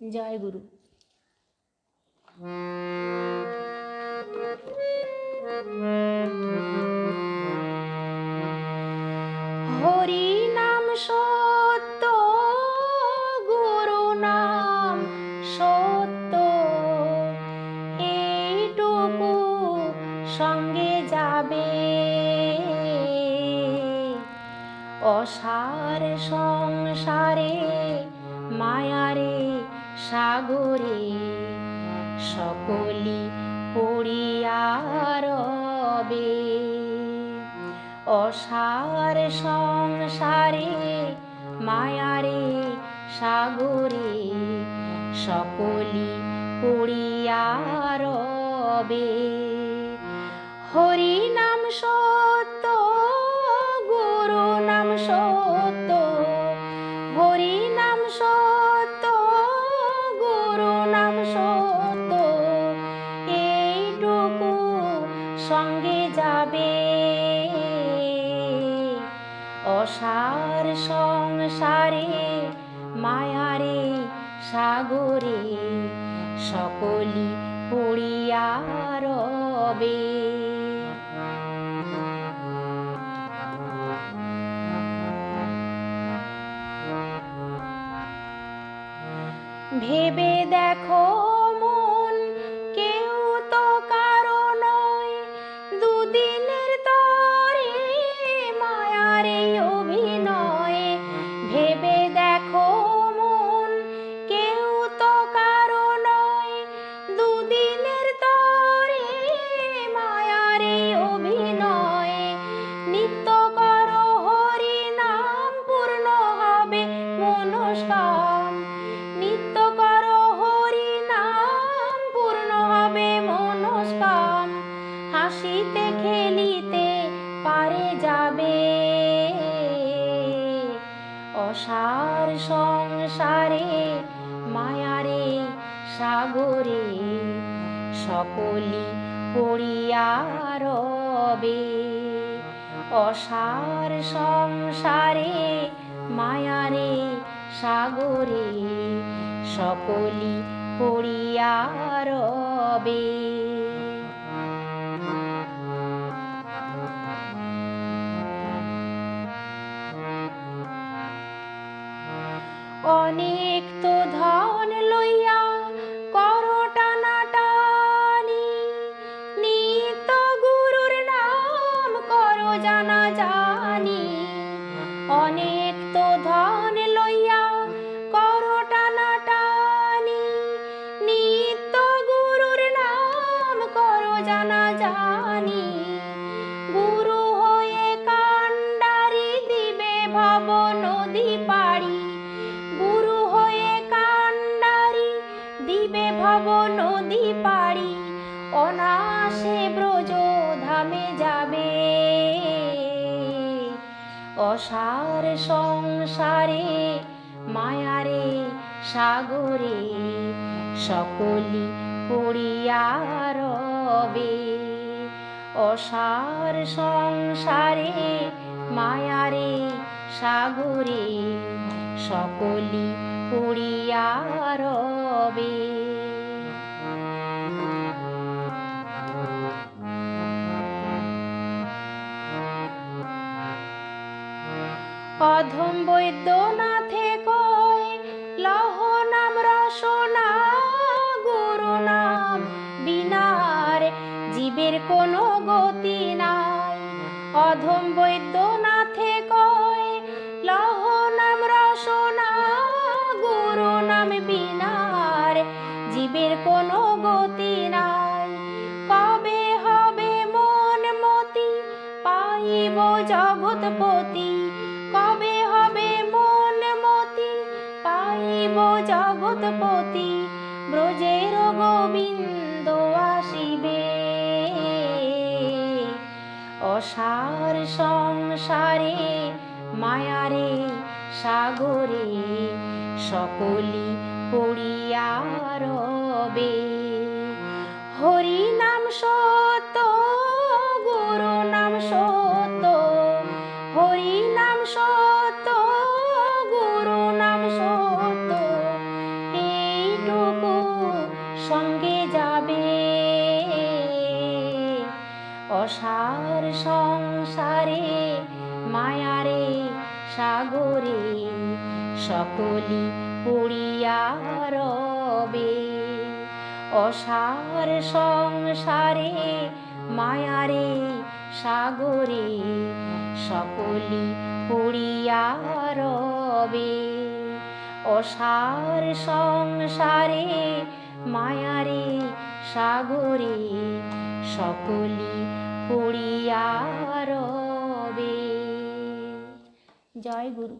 জয় গুরু। হরি নাম সত্য গুরু নাম সত্য। এইটুকু সঙ্গে যাবে। অসার সংসারে মায়ারে সাগরে সকলি পড়িয়া রবে। অসার সংসারে মায়ারে সাগরে সকলি পড়িয়া রবে। হরি নাম সত্য সঙ্গে যাবে। অসার সংসারে মায়ারে সাগরে সকলি পড়িয়া রবে। ভেবে দেখো দুদিনের তরে মায়ার এই অসার সংসারে মায়ারে সাগরে সকলি পড়িয়া রবে। অসার সংসারে মায়ারে সাগরে সকলি পড়িয়া রবে। অনেক তো ধন লইয়া করো টানাটানি। নিত গুরুর নাম করো জানা জানি অনেক তো ধন দিবে নদী পাড়ি অনাসে ব্রজ ধামে যাবে। অসার সংসারে, মায়ারে, সাগরে সকলি পড়িয়া রবে। অসার সংসারে, মায়ারে, সাগরে সকলি পড়িয়া রবে। বৈদ্যনাথে গুরু নাম। বিনার কোনো গতি নাই। অধম বৈদ্যনাথে কয় লহ নাম, রসনা, গুরু নাম। বিনার জীবের কোনো গতি নাই। কবে হবে মন মতি? পাইব জগৎপতি জগৎপতি ব্রজের গোবিন্দ আসিবে। অসার সংসারে মায়ারে সাগরে সকলি পড়িয়া রবে। হরি নাম সত্য ডুবে যাবে। অসার সংসারে, মায়ারে, সাগরে সকলি পড়িয়া রবে। অসার সংসারে, মায়ারে, সাগরে সকলি পড়িয়া রবে। অসার সংসারে মায়ারে সাগরে সকলি পড়িয়া রবে। জয় গুরু।